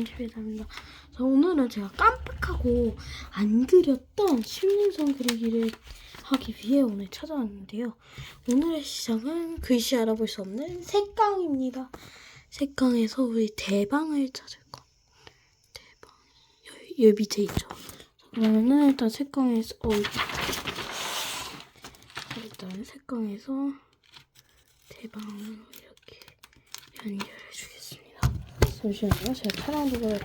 편집해답니다. 자, 오늘은 제가 깜빡하고 안 그렸던 심리선 그리기를 하기 위해 오늘 찾아왔는데요. 오늘의 시작은 글씨 알아볼 수 없는 색강입니다. 색강에서 우리 대방을 찾을 거. 대방. 여기, 여기 밑에 있죠. 자, 그러면은 일단 색강에서 어 일단 색강에서 대방으로 이렇게 주겠습니다. 잠시만요. 제가 촬영복을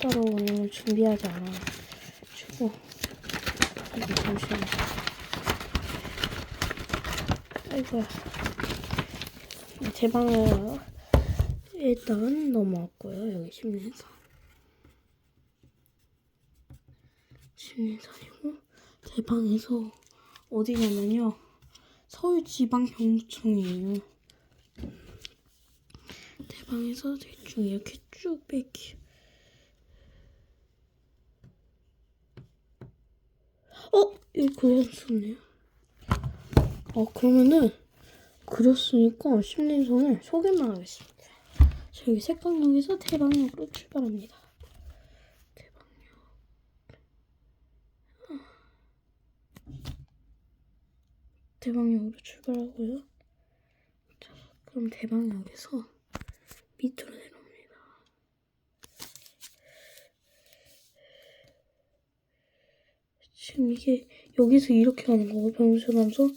따로 오늘 준비하지 않아가지고 잠시만요. 아이고야. 제 방을 일단 넘어왔고요. 여기 심리선. 심리선이고 제 방에서 어디냐면요. 서울지방경찰청이에요. 대방에서 대충 이렇게 쭉 뺄게요. 어? 이거 그렸었네요. 어, 그러면은 그렸으니까 심리선을 소개만 하겠습니다. 저기 색강역에서 대방역으로 출발합니다. 대방역. 대방역으로 출발하고요. 자, 그럼 대방역에서 밑으로 내려옵니다. 지금 이게 여기서 이렇게 하는 거고 병수하면서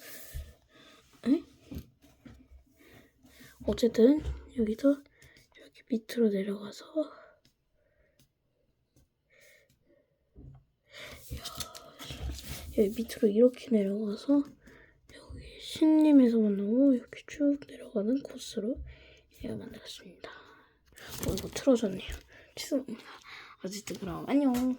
에? 어쨌든 여기서 이렇게 밑으로 내려가서 야, 여기 밑으로 이렇게 내려가서 여기 신림에서 만나고 이렇게 쭉 내려가는 코스로 제가 만들었습니다. 어, 이거 틀어졌네요. 죄송합니다. 어쨌든 그럼 안녕.